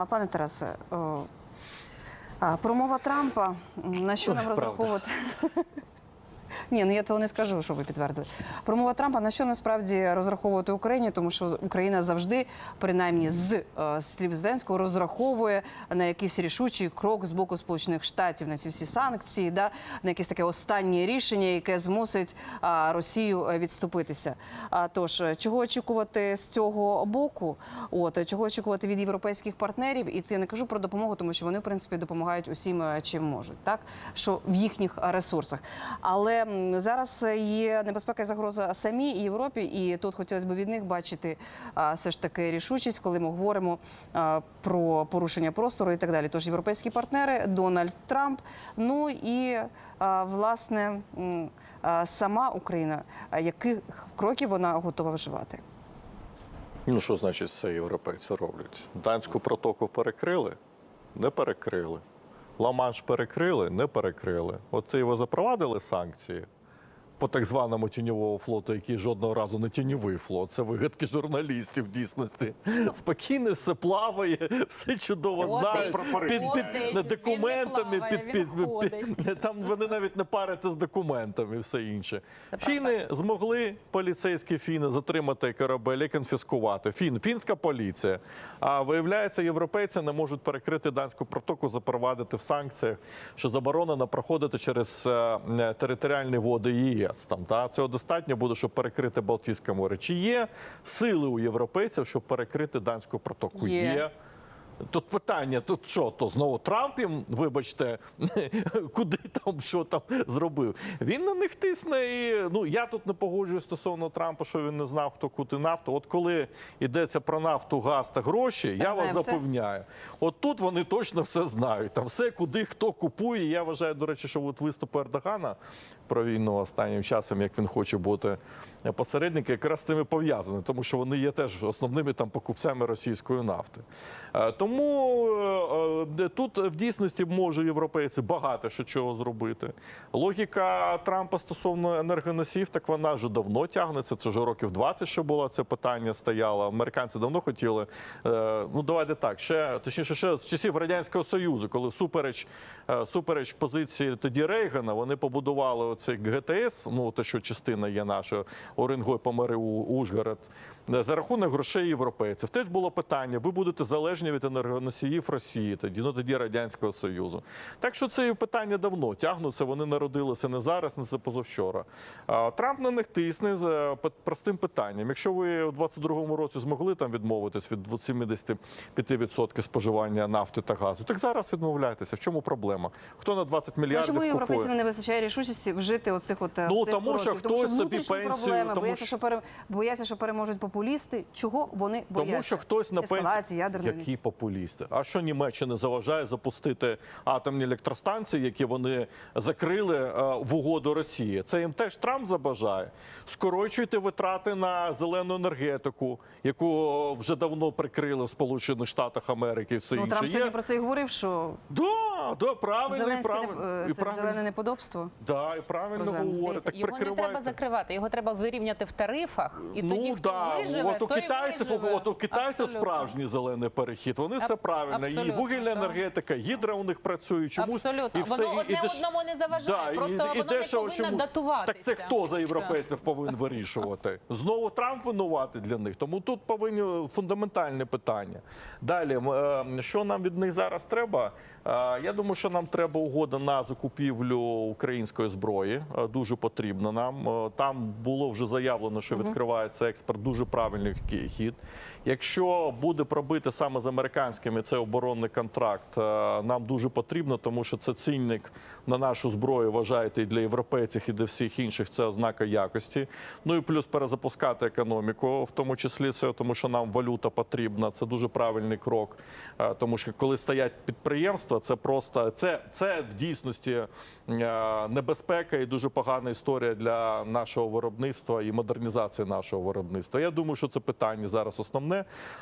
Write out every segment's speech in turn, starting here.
А, Пане Тарасе, промова Трампа, на що Ой, нам правда. Ні, ну я того не скажу, що ви підтвердили. Промова Трампа на що насправді розраховувати Україні, тому що Україна завжди, принаймні з е, слів Зеленського, розраховує на якийсь рішучий крок з боку Сполучених Штатів на ці всі санкції, да, на якесь таке останнє рішення, яке змусить Росію е, відступитися. А тож, е, чого очікувати з цього боку? От чого очікувати від європейських партнерів? І я не кажу про допомогу, тому що вони в принципі допомагають усім, чим можуть, так що в їхніх ресурсах. Але зараз е, є небезпека і загроза самій Європі, і тут хотілося б від них бачити все ж таки рішучість, коли ми говоримо про порушення простору і так далі. Тож європейські партнери, Дональд Трамп, ну і власне сама Україна, яких кроків вона готова вживати. Ну, що значить це європейці роблять? Данську протоку перекрили? Не перекрили. Ла-Манш перекрили? Не перекрили. От це його запровадили санкції по так званому тіньового флоту, який жодного разу не тіньовий флот. Це вигадки журналістів в дійсності. Спокійно все плаває, все чудово знають. ходить, Під, під, документами, плаває, під, під, під, там вони навіть не паряться з документами і все інше. Фіни змогли поліцейські фіни затримати корабель і конфіскувати. Фін, фінська поліція. А виявляється, європейці не можуть перекрити данську протоку, запровадити в санкціях, що заборонено проходити через е, е, територіальні води ЄС. Там та цього достатньо буде, щоб перекрити Балтійське море. Чи є сили у європейців, щоб перекрити данську протоку? Є. Тут питання, тут що, то знову Трамп їм, вибачте, куди там, що там зробив. Він на них тисне і ну я тут не погоджуюсь стосовно Трампа, що він не знав, хто кути нафту. От коли йдеться про нафту, газ та гроші, я вас знаємо все. запевняю. От тут вони точно все знають. Там все, куди хто купує. Я вважаю, до речі, що от виступ Ердогана про війну останнім часом, як він хоче бути посередником, якраз з цим і пов'язаний, тому що вони є теж основними там покупцями російської нафти. Е, Тому е, е, тут в дійсності можуть європейці багато що чого зробити. Логіка Трампа стосовно енергоносів, так вона вже давно тягнеться. Це вже років 20, що було це питання стояло. Американці давно хотіли. Ну давайте так, ще точніше, ще з часів радянського союзу, коли супереч супереч позиції тоді Рейгана, вони побудували оцей ГТС. Ну те, що частина є наша, Оренгой помери Ужгород. Е, За рахунок грошей європейців теж було питання: ви будете залежні від енергоносіїв Росії, тоді ну тоді радянського союзу. Так що це питання давно тягнуться. Вони народилися не зараз, не це позавчора. Трамп на них тисне з е, простим питанням. Якщо ви у 22-му році змогли там відмовитись від 75% споживання нафти та газу, так зараз відмовляйтеся. В чому проблема? Хто на 20 Ну, мільярдів чому європейцям купує? не вистачає рішучості вжити оцих от е, Ну, тому що тому хтось собі пенсію, проблеми, тому бояться, що- бояться, що переможуть популісти. Чого вони бояться? Тому що хтось на пенсії, ядерної які популісти. А що Німеччина заважає запустити атомні електростанції, які вони закрили е, в угоду Росії? Це їм теж Трамп забажає. Скорочуйте витрати на зелену енергетику, яку вже давно прикрили в Сполучених Штатах Америки. Все Ну, інше Трамп сьогодні про це і говорив, що Да, да, правильно, і правильно. не, е, і це правильно. зелене неподобство. Да, і правильно говорить. Так Його не треба закривати, його треба вирівняти в тарифах. І тоді, ну хто да, виживе, от у той китайців, виживе. от у китайців Абсолютно. справжній зелений перехід. Вони все правильно. І вугільна так. енергетика, гідра у них працює. Чомусь Абсолютно. і все Воно одне деш- одному не заважає, просто воно не дешево повинно чому- датуватися. Так це хто за європейців повинен вирішувати? Знову Трамп винуватий для них. Тому тут повинні фундаментальне питання. Далі, е, що нам від них зараз треба? Е, Я думаю, що нам треба угода на закупівлю української зброї. Е, Дуже потрібно нам. Е, Там було вже заявлено, що відкривається експорт. Дуже правильний хід. Якщо буде пробити саме з американськими цей оборонний контракт, е, нам дуже потрібно, тому що це цінник на нашу зброю. Вважаєте і для європейців, і для всіх інших це ознака якості. Ну і плюс перезапускати економіку, в тому числі це, тому що нам валюта потрібна. Це дуже правильний крок. Е, Тому що коли стоять підприємства, це просто це, це в дійсності е, небезпека і дуже погана історія для нашого виробництва і модернізації нашого виробництва. Я думаю, що це питання зараз основне.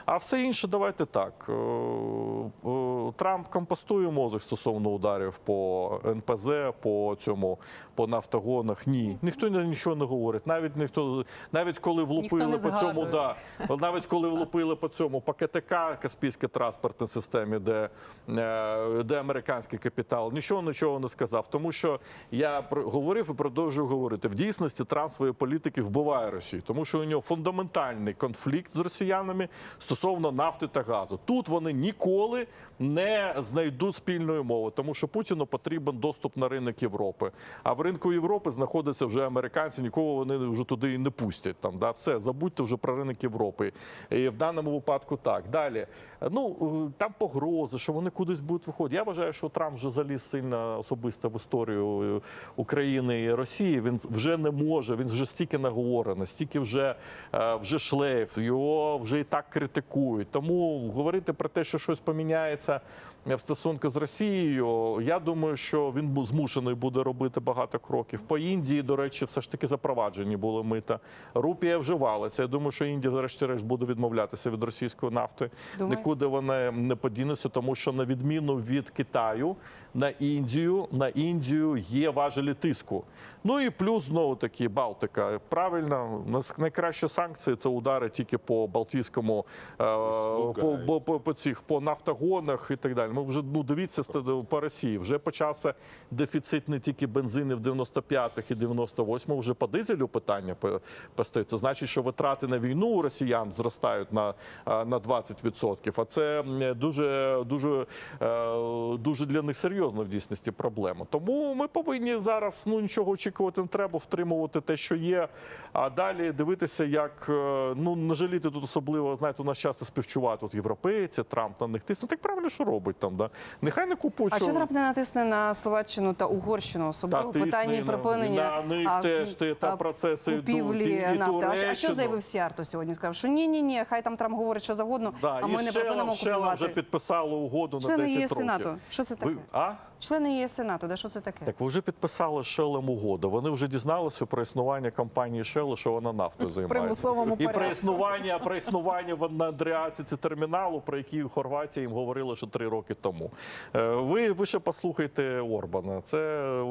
А все інше, давайте так. Е, е, Трамп компостує мозок стосовно ударів по НПЗ, по цьому по нафтогонах. Ні, ніхто нічого не говорить. Навіть ніхто, навіть коли влупили по цьому, да, навіть коли влупили по цьому по КТК, Каспійській транспортній системі, де, е, де американський капітал, нічого нічого не сказав. Тому що я говорив і продовжую говорити. В дійсності Трамп своєї політики вбиває Росію, тому що у нього фундаментальний конфлікт з росіянами стосовно нафти та газу. Тут вони ніколи не знайдуть спільної мови, тому що Путіну потрібен доступ на ринок Європи. А в ринку Європи знаходяться вже американці, нікого вони вже туди і не пустять. Там да все забудьте вже про ринок Європи. І в даному випадку так. Далі ну е, там погрози, що вони кудись будуть виходити. Я вважаю, що Трамп вже заліз сильно особисто в історію е, України і Росії. Він вже не може. Він вже стільки наговорений, стільки вже, е, вже шлейф, його вже і так критикують. Тому говорити про те, що щось поміняється в стосунку з Росією, я думаю, що він змушений буде робити багато кроків. По Індії, до речі, все ж таки запроваджені були мита. Рупія вживалася. Я думаю, що Індія, врешті-решт, буде відмовлятися від російської нафти. Думаю. Нікуди вона не подінеться, тому що на відміну від Китаю на Індію, на Індію є важелі тиску. Ну і плюс знову таки Балтика. Правильно, нас найкращі санкції це удари тільки по Балтійському е, по, по, по, по цих по нафтогонах і так далі. Ми вже ну дивіться по Росії. Вже почався дефіцит не тільки бензинів 95-х і 98-х, вже по дизелю питання по- постають. Це значить, що витрати на війну у росіян зростають на, на 20%. А це дуже дуже е, дуже для них серйозна в дійсності проблема. Тому ми повинні зараз ну нічого очікувати не треба, втримувати те, що є. А далі дивитися, як е, ну не жаліти тут особливо. Знаєте, у нас часто співчувають от європейці, Трамп на них тисне. Так правильно, що робить там. Да? Нехай не купують. А що- Трамп не натисне на Словаччину та Угорщину, особливо Та питання припинення на них теж ти- та процеси купівлі нафти. А, що заявив Сіарто сьогодні? Сказав, що ні, ні, ні, хай там Трамп говорить що завгодно, а ми не припинимо купувати. вже підписало угоду на Члени 10 ЄС років. Що це таке? А? Члени ЄС Сенату, да що це таке? Так ви вже підписали Shell угоду. Вони вже дізналися про існування компанії Shell, що вона нафтою займається. примусовому І про існування, про існування в на Адріатиці терміналу, про який у Хорватії їм говорили ще три роки тому. Е, Ви, ви ще послухайте Орбана. Це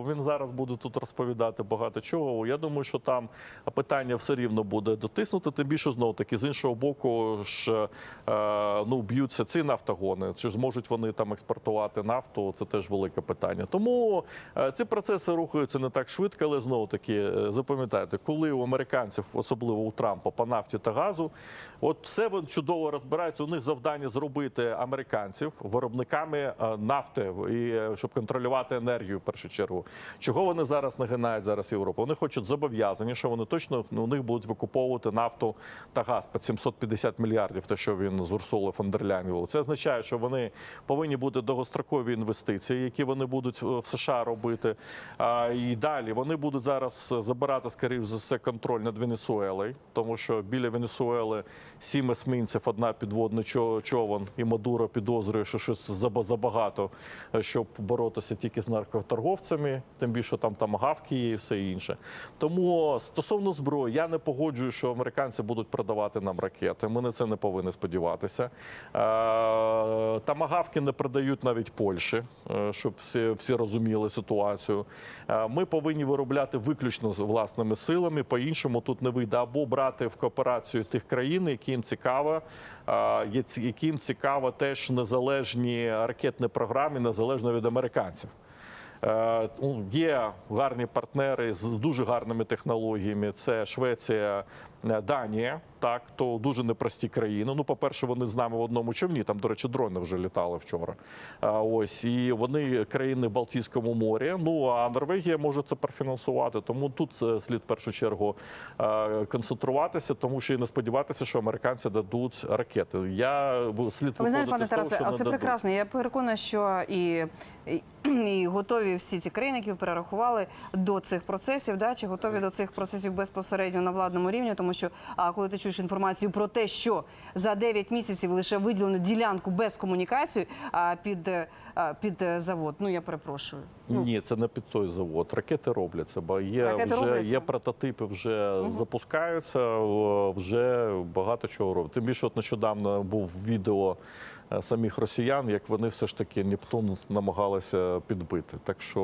він зараз буде тут розповідати багато чого. Я думаю, що там питання все рівно буде дотиснути. Тим більше знову таки з іншого боку ж е, ну б'ються ці нафтогони. Чи зможуть вони там експортувати нафту? Це теж велике питання. Тому е, ці процеси рухаються не так швидко, але знову таки е, запам'ятайте, коли у американців, особливо у Трампа, по нафті та газу, от все вони чудово розбираються. У них завдання зробити американців виробниками е, нафти і щоб контролювати енергію в першу чергу. Чого вони зараз нагинають зараз Європу? Вони хочуть зобов'язані, що вони точно ну, у них будуть викуповувати нафту та газ по 750 мільярдів, те, що він з Урсули фон. Це означає, що вони повинні бути довгострокові інвестиції, які вони будуть е, в США робити. А, і далі вони будуть зараз забирати, скоріш за все, контроль над Венесуелою, тому що біля Венесуели сім есмінців, одна підводна човен, і Мадуро підозрює, що щось забагато, е, щоб боротися тільки з наркоторговцями, тим більше там там гавки є і все інше. Тому стосовно зброї, я не погоджую, що американці будуть продавати нам ракети. Ми на це не повинні сподіватися. Е, Тамагавки не продають навіть Польщі, е, щоб всі, всі розуміли ситуацію. Е, Ми повинні виробляти виключно з власними силами. По-іншому тут не вийде або брати в кооперацію тих країн, яким цікаво, е, яким цікаво теж незалежні ракетні програми, незалежно від американців. Е, ну, Є гарні партнери з дуже гарними технологіями. Це Швеція, Данія. Так, то дуже непрості країни. Ну, по-перше, вони з нами в одному човні. Там, до речі, дрони вже літали вчора. А, ось і вони країни в Балтійському морі. Ну а Норвегія може це профінансувати. Тому тут е, слід в першу чергу е, концентруватися, тому що і не сподіватися, що американці дадуть ракети. Я слід Ви знаєте, пане Тарасе, а це прекрасно. Я переконана, що і, і, і готові всі ці країни, які перерахували до цих процесів, да, чи готові до цих процесів безпосередньо на владному рівні, тому що а, коли ти чуєш інформацію про те, що за 9 місяців лише виділено ділянку без комунікації а, під, е, під е, завод, ну я перепрошую. Ну, Ні, це не під той завод. Ракети робляться, бо є Ракети вже робляться? є прототипи, вже запускаються, вже багато чого роблять. Тим більше, от нещодавно був відео е, самих росіян, як вони все ж таки Нептун намагалися підбити. Так що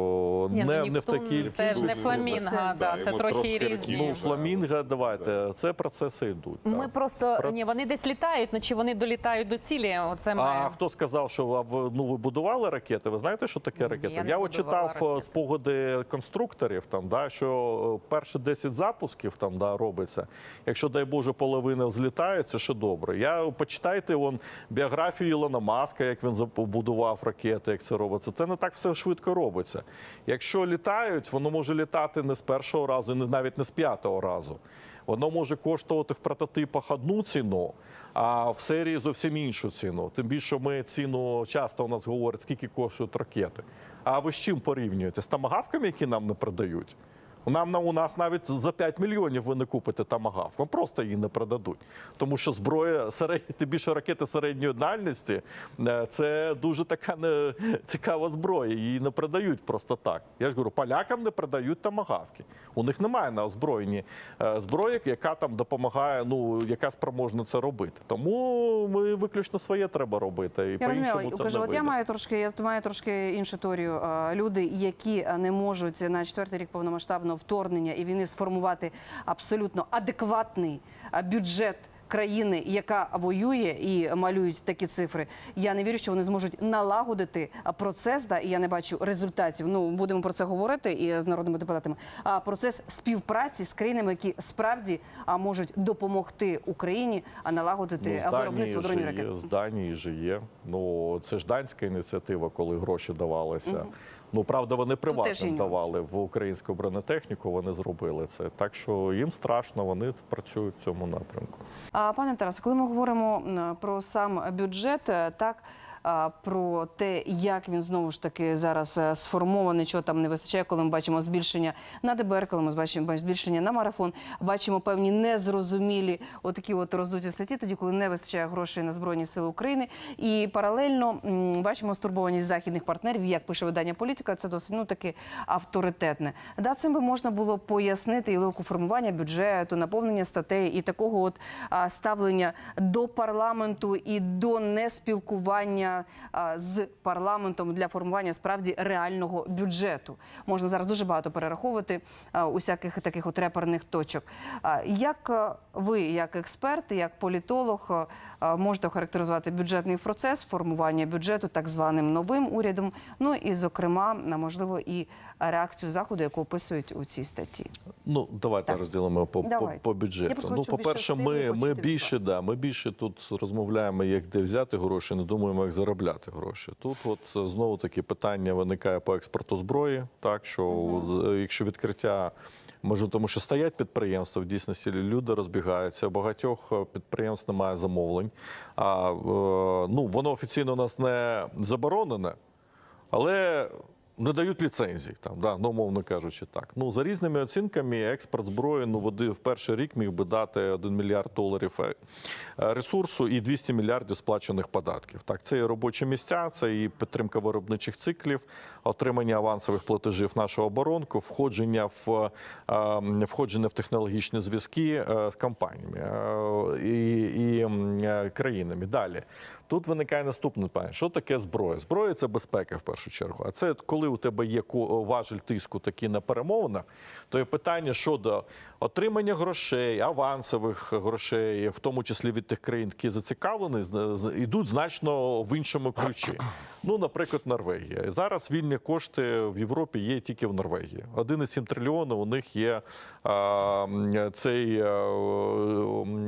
Ні, ну, не, не в такій це ж не фламінга, Да, да, це трохи різні. Ну, фламінго, давайте, це процеси йдуть. Ми так. просто Про- ні, вони десь літають, ну чи вони долітають до цілі? Оце А має. хто сказав, що ну, ви будували ракети? Ви знаєте, що таке ракети? я Я от читав е, ракети. спогади конструкторів, там, да, що е, перші 10 запусків там, да, робиться. Якщо, дай Боже, половина взлітає, це ще добре. Я почитайте вон, біографію Ілона Маска, як він побудував ракети, як це робиться. Це не так все швидко робиться. Якщо літають, воно може літати не з першого разу, не- навіть не з п'ятого разу. Воно може коштувати в прототипах одну ціну, а в серії зовсім іншу ціну. Тим більше ми ціну часто у нас говорять, скільки коштують ракети. А ви з чим порівнюєте? З тамагавками, які нам не продають? Нам на- у нас навіть за 5 мільйонів ви не купите тамагавк. Вам просто її не продадуть. Тому що зброя середньої, тим більше ракети середньої дальності е, це дуже така не цікава зброя. Її не продають просто так. Я ж говорю, полякам не продають тамагавки. У них немає на озброєнні е, зброї, яка там допомагає, ну яка спроможна це робити. Тому ми виключно своє треба робити. І Я розумію, це кажу, не от я маю трошки, я маю трошки іншу теорію. Люди, які не можуть на четвертий рік повномасштабного вторгнення і війни сформувати абсолютно адекватний бюджет. Країни, яка воює і малюють такі цифри, я не вірю, що вони зможуть налагодити процес. Да, і я не бачу результатів. Ну будемо про це говорити і з народними депутатами. А процес співпраці з країнами, які справді а, можуть допомогти Україні а налагодити Ну, виробництво дронів ракет. з Данії же є. Ну це ж данська ініціатива, коли гроші давалися. Ну правда, вони приватно давали в українську бронетехніку. Вони зробили це. Так що їм страшно, вони працюють в цьому напрямку. А пане Тарас, коли ми говоримо про сам бюджет, е, так про те, як він знову ж таки зараз е, сформований, чого там не вистачає, коли ми бачимо збільшення на ДБР, коли ми бачимо збільшення на марафон, бачимо певні незрозумілі отакі от роздуті статті, тоді коли не вистачає грошей на збройні сили України, і паралельно бачимо стурбованість західних партнерів, як пише видання політика, це досить ну таки авторитетне. Да, цим би можна було пояснити і логіку формування бюджету, наповнення статей і такого от ставлення до парламенту і до неспілкування з парламентом для формування справді реального бюджету. Можна зараз дуже багато перераховувати усяких таких от реперних точок. Як ви, як експерт, як політолог, можете охарактеризувати бюджетний процес формування бюджету так званим новим урядом? Ну і зокрема, на можливо, і реакцію заходу, яку описують у цій статті. Ну давайте Так. розділимо по, по, Давайте. по Я бюджету. просто Ну, по-перше, ми, ми більше да, ми більше тут розмовляємо, як де взяти гроші, не думаємо, як заробляти гроші. Тут от е, знову таки питання виникає по експорту зброї. Так що з- якщо відкриття. Може, тому що стоять підприємства, в дійсності люди розбігаються. Багатьох е, підприємств немає замовлень. А е, ну, воно офіційно у нас не заборонене, але не дають ліцензій, там, да, ну, умовно кажучи, так. Ну, за різними оцінками, експорт зброї ну, води в перший рік міг би дати 1 мільярд доларів е, е, ресурсу і 200 мільярдів сплачених податків. Так, це і робочі місця, це і підтримка виробничих циклів, отримання авансових платежів нашого оборонку, входження в, е, входження в технологічні зв'язки з компаніями і, і країнами. Далі. Тут виникає наступне питання. Що таке зброя? Зброя це безпека в першу чергу. А це коли у тебе є важель тиску такий на перемовинах, то є питання щодо отримання грошей, авансових грошей, в тому числі від тих країн, які зацікавлені, йдуть значно в іншому ключі. Ну, наприклад, Норвегія. Зараз вільні кошти в Європі є тільки в Норвегії. 1,7 трильйона у них є а, цей е,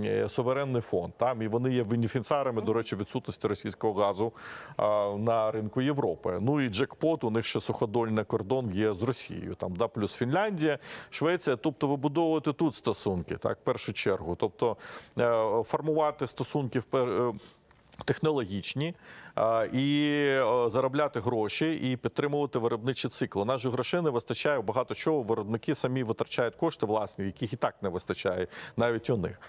е, суверенний фонд. Там і вони є бенефіціарами, до речі, відсутності російського газу а, на ринку Європи. Ну і джекпот, у них ще суходольний кордон є з Росією. Там да, плюс Фінляндія, Швеція. Тобто вибудовувати тут стосунки, так, в першу чергу. Тобто е, формувати стосунки в е, технологічні і заробляти гроші і підтримувати виробничий цикл. У нас же грошей не вистачає багато чого. Виробники самі витрачають кошти власні, яких і так не вистачає навіть у них.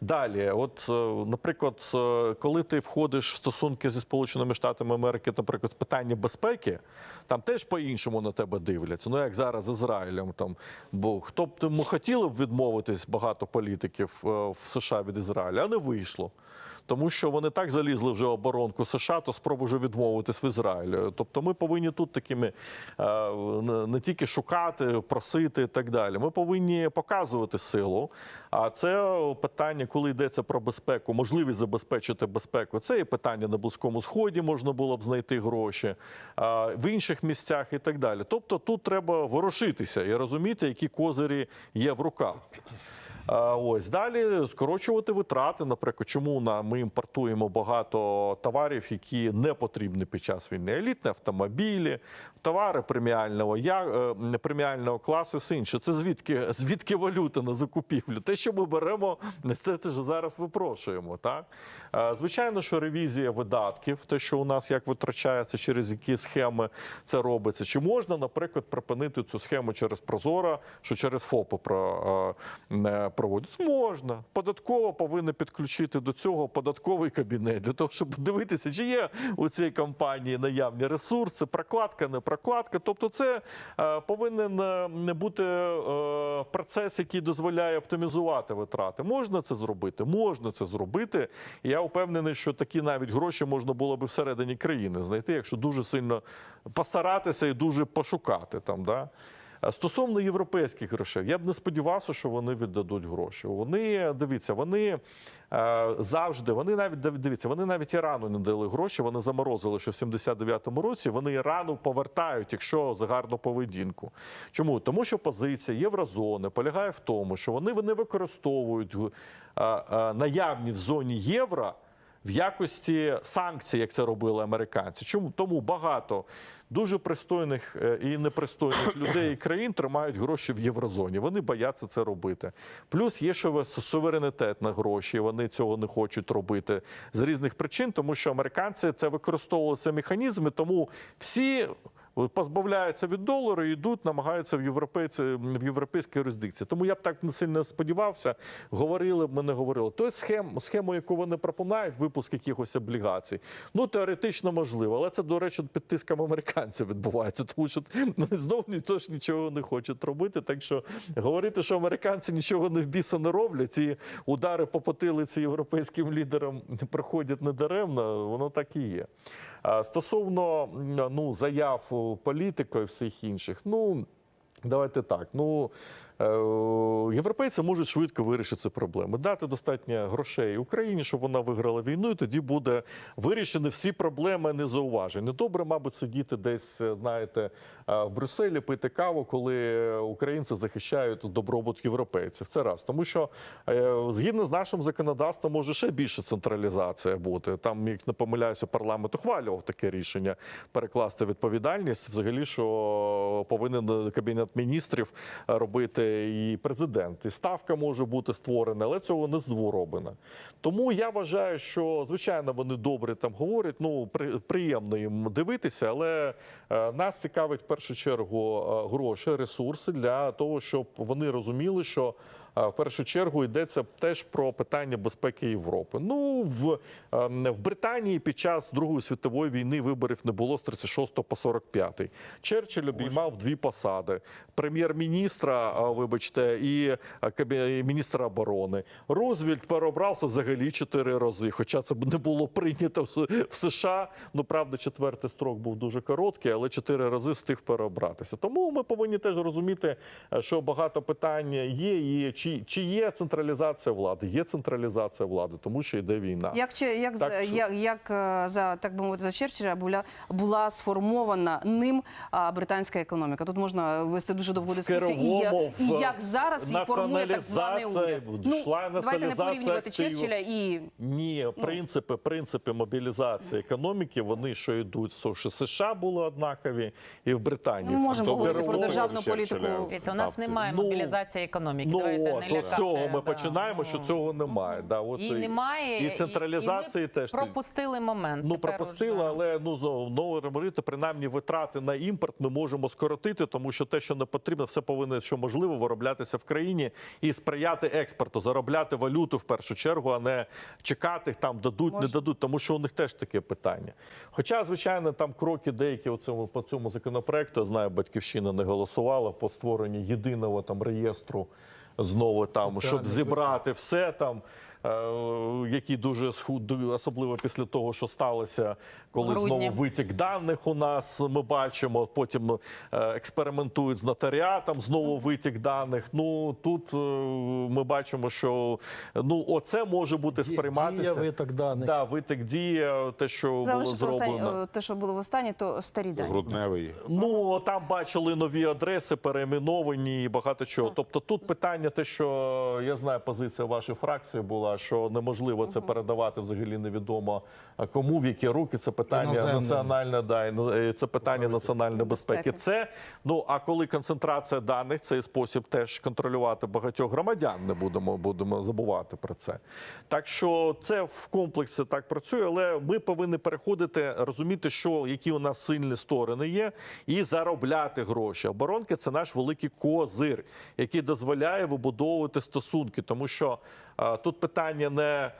Далі, от, е, наприклад, е, коли ти входиш в стосунки зі Сполученими Штатами Америки, наприклад, питання безпеки, там теж по-іншому на тебе дивляться. Ну як зараз з Ізраїлем, там бо хто б тому хотіли б відмовитись багато політиків е, в США від Ізраїля, а не вийшло. Тому що вони так залізли вже в оборонку США, то спробуй вже відмовитись в Ізраїлі. Тобто ми повинні тут такими е, не- тільки шукати, просити і так далі. Ми повинні показувати силу. А це питання, коли йдеться про безпеку, можливість забезпечити безпеку. Це і питання на Близькому Сході можна було б знайти гроші, в інших місцях і так далі. Тобто тут треба ворушитися і розуміти, які козирі є в руках. Ось далі скорочувати витрати. Наприклад, чому на ми імпортуємо багато товарів, які не потрібні під час війни? Елітні автомобілі, товари преміального я е, преміального класу, все інше. Це звідки звідки валюта на закупівлю? Те, що ми беремо, це, це ж зараз випрошуємо. Так Е, звичайно, що ревізія видатків, те, що у нас як витрачається, через які схеми це робиться. Чи можна, наприклад, припинити цю схему через Прозоро, що через ФОПи про е, не проводять? Можна. Податково повинна підключити до цього податковий кабінет для того, щоб дивитися, чи є у цій компанії наявні ресурси, прокладка, не прокладка. Тобто, це е, повинен е, не бути е, процес, який дозволяє оптимізувати витрати. Можна це зробити? Можна це зробити. Я впевнений, що такі навіть гроші можна було би всередині країни знайти, якщо дуже сильно постаратися і дуже пошукати там. Да? А Стосовно європейських грошей, я б не сподівався, що вони віддадуть гроші. Вони дивіться, вони е, завжди, вони навіть див- дивіться, вони навіть Ірану не дали гроші. Вони заморозили, що в 79-му році вони Ірану повертають, якщо за гарну поведінку. Чому? Тому що позиція єврозони полягає в тому, що вони не використовують е, е, наявні в зоні євро в якості санкцій, як це робили американці. Чому тому багато дуже пристойних е, і непристойних людей і країн тримають гроші в єврозоні. Вони бояться це робити. Плюс є ще суверенітет на гроші. Вони цього не хочуть робити з різних причин, тому що американці це використовували це механізми, тому всі. Позбавляються від долару і йдуть, намагаються в європейці в європейській юрисдикції. Тому я б так не сильно сподівався. Говорили б ми не говорили. То схем, схему, яку вони пропонують, випуск якихось облігацій. Ну теоретично можливо, але це, до речі, під тиском американців відбувається, тому що ну, знов ніхто ж нічого не хочуть робити. Так що говорити, що американці нічого не в біса не роблять, і удари по потилиці європейським лідерам проходять недаремно, воно так і є. Стосовно ну, заяв політика і всіх інших, ну давайте так. Ну європейці можуть швидко вирішити ці проблеми, дати достатньо грошей Україні, щоб вона виграла війну, і тоді буде вирішені всі проблеми незауважені. Добре, мабуть, сидіти десь, е, знаєте, е, в Брюсселі, пити каву, коли українці захищають добробут європейців. Це раз, тому що е, згідно з нашим законодавством може ще більше централізація бути. Там, як не помиляюся, парламент ухвалював таке рішення перекласти відповідальність, взагалі, що повинен кабінет міністрів робити і президент. І ставка може бути створена, але цього не зроблено. Тому я вважаю, що звичайно вони добре там говорять. Ну приємно їм дивитися, але е, нас цікавить в першу чергу е, гроші, ресурси для того, щоб вони розуміли, що. В першу чергу йдеться теж про питання безпеки Європи. Ну в, е, в Британії під час Другої світової війни виборів не було з 36 по 45. Черчилль обіймав дві посади: прем'єр-міністра, е, вибачте, і е, міністра оборони. Рузвельт переобрався взагалі чотири рази, хоча це б не було прийнято в США. Ну правда, четвертий строк був дуже короткий, але чотири рази встиг переобратися. Тому ми повинні теж розуміти, е, що багато питань є. І чи, чи є централізація влади? Є централізація влади, тому що йде війна. Як, чи- як, Так що- як, як е, за так би мовити за Черчилля була була сформована ним а, британська економіка? Тут можна вести дуже довгу дискусію. І, я- і як зараз її формує так званий уряд? Ну, давайте не націоналізація порівнювати. Черчилля і Ні, принципи, принципи мобілізації економіки, вони що йдуть, що США були однакові, і в Британії. Ну, ми можемо говорити про державну політику. у нас немає Ну, мобілізації економіки. Ну, Давайте не от лякати. з цього ми да. починаємо, що цього немає. Да, от І немає і централізації і ми теж. пропустили момент. Ну, пропустили, уже- але ну знову говорити, принаймні витрати на імпорт ми можемо скоротити, тому що те, що не потрібно, все повинно, що можливо, вироблятися в країні і сприяти експорту, заробляти валюту в першу чергу, а не чекати там дадуть, не дадуть, тому що у них теж таке питання. Хоча, звичайно, там кроки деякі у цьому по цьому законопроекту, я знаю, батьківщина не голосувала по створенню єдиного там реєстру знову там, щоб Соціальних зібрати все там. Е, які дуже схуд, особливо після того, що сталося, коли Грудні. знову витік даних у нас ми бачимо. Потім е, експериментують з нотаріатом, знову витік даних. Ну тут е, ми бачимо, що ну оце може бути сприйматися. дія виток даних. Да, витік дія, те, що було Залишити останні, зроблено. е, те, що було в останній, то старі дані. Грудневий. Ну там бачили нові адреси, перейменовані і багато чого. Тобто тут питання, те, що я знаю, позиція вашої фракції була, що неможливо це передавати взагалі невідомо кому в які руки. Це питання національне, да, це питання національної безпеки. Безпеки. Це ну а коли концентрація даних, цей спосіб теж контролювати багатьох громадян. Не будемо будемо забувати про це. Так що це в комплексі так працює, але ми повинні переходити, розуміти, що які у нас сильні сторони є, і заробляти гроші. Оборонки це наш великий козир, який дозволяє вибудовувати стосунки, тому що е, тут питання не.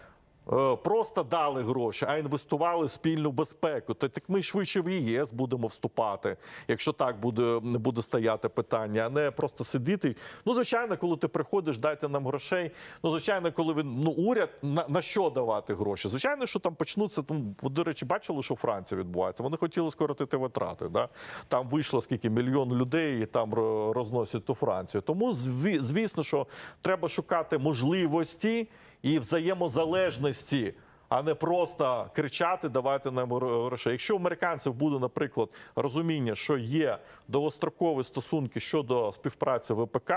Е, Просто дали гроші, а інвестували в спільну безпеку. То так ми швидше в ЄС будемо вступати, якщо так буде, буде стояти питання, а не просто сидіти. Ну, звичайно, коли ти приходиш, дайте нам грошей. Ну, звичайно, коли він ну уряд на, на що давати гроші? Звичайно, що там почнуться. Ну, до речі, бачили, що у Франції відбувається. Вони хотіли скоротити витрати. Да? Там вийшло скільки мільйон людей і там розносять ту Францію. Тому зві- звісно, що треба шукати можливості і взаємозалежності. А не просто кричати, давайте нам гро- грошей. Якщо у американців буде, наприклад, розуміння, що є довгострокові стосунки щодо співпраці ВПК,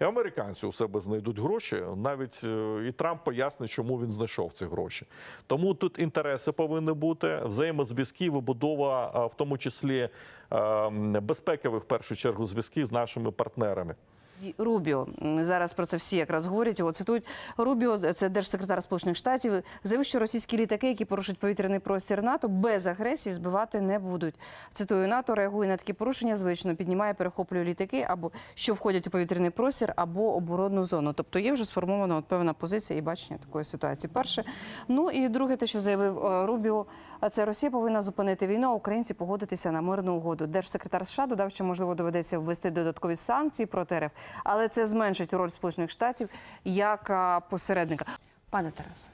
і американці у себе знайдуть гроші. Навіть е, і Трамп пояснить, чому він знайшов ці гроші. Тому тут інтереси повинні бути, взаємозв'язки, вибудова, в тому числі е, безпекових в першу чергу зв'язків з нашими партнерами. Рубіо зараз про це всі якраз говорять. Його цитують. Рубіо, це держсекретар Сполучених Штатів, заявив, що російські літаки, які порушують повітряний простір НАТО, без агресії збивати не будуть. Цитую, НАТО реагує на такі порушення, звично піднімає, перехоплює літаки або що входять у повітряний простір, або оборонну зону. Тобто є вже сформована от певна позиція і бачення такої ситуації. Перше, ну і друге, те, що заявив е, Рубіо, це Росія повинна зупинити війну, а українці погодитися на мирну угоду. Держсекретар США додав, що можливо доведеться ввести додаткові санкції проти РФ, але це зменшить роль Сполучених Штатів як посередника. Пане Тарасе,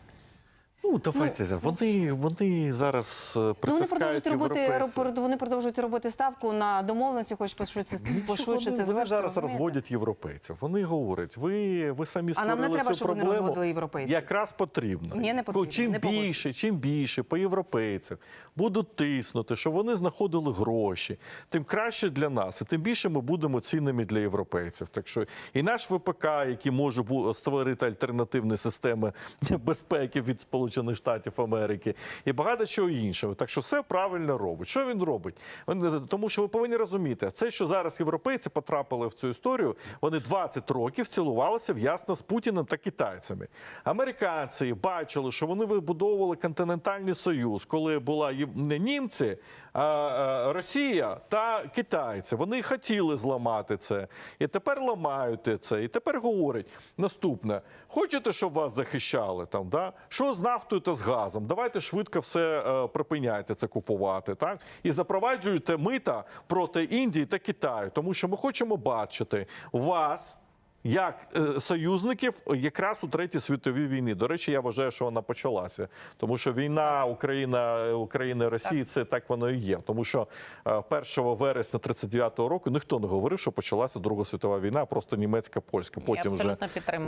Ну, давайте, вони, вони зараз е, ну вони продовжують робити європейців. вони продовжують робити ставку на домовленості, хоч пошвидше Ну, пошвидше вони, це вони зараз розумієте? розводять європейців. Вони говорять, ви, ви самі А створили нам не треба, щоб вони розводили європейців. Якраз потрібно. Ні, не потрібно, Чим не більше, чим більше по європейцях будуть тиснути, щоб вони знаходили гроші, тим краще для нас, і тим більше ми будемо цінними для європейців. Так що і наш ВПК, який може створити альтернативні системи безпеки від Сполучених Штатів Америки, і багато чого іншого. Так що все правильно робить. Що він робить? Він, тому що ви повинні розуміти, це, що зараз європейці потрапили в цю історію, вони 20 років цілувалися в ясно з Путіним та китайцями. Американці бачили, що вони вибудовували континентальний союз, коли була німці, Росія та китайці. Вони хотіли зламати це. І тепер ламають це. І тепер говорять наступне: хочете, щоб вас захищали там? Да? Що з нафтою та з газом? Давайте швидко все е, припиняйте це купувати. Так? І запроваджуйте мита проти Індії та Китаю, тому що ми хочемо бачити вас. Як е, союзників якраз у третій світовій війні. До речі, я вважаю, що вона почалася, тому що війна Україна України Росії це так воно і є. Тому що е, 1 вересня 39-го року ніхто не говорив, що почалася Друга світова війна, просто німецька, польська. Потім вже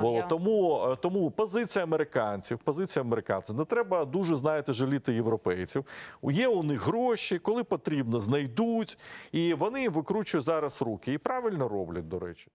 було. Тому, е, тому позиція американців, позиція американців. Не треба дуже знаєте жаліти європейців. Є у них гроші, коли потрібно, знайдуть, і вони викручують зараз руки. І правильно роблять, до речі.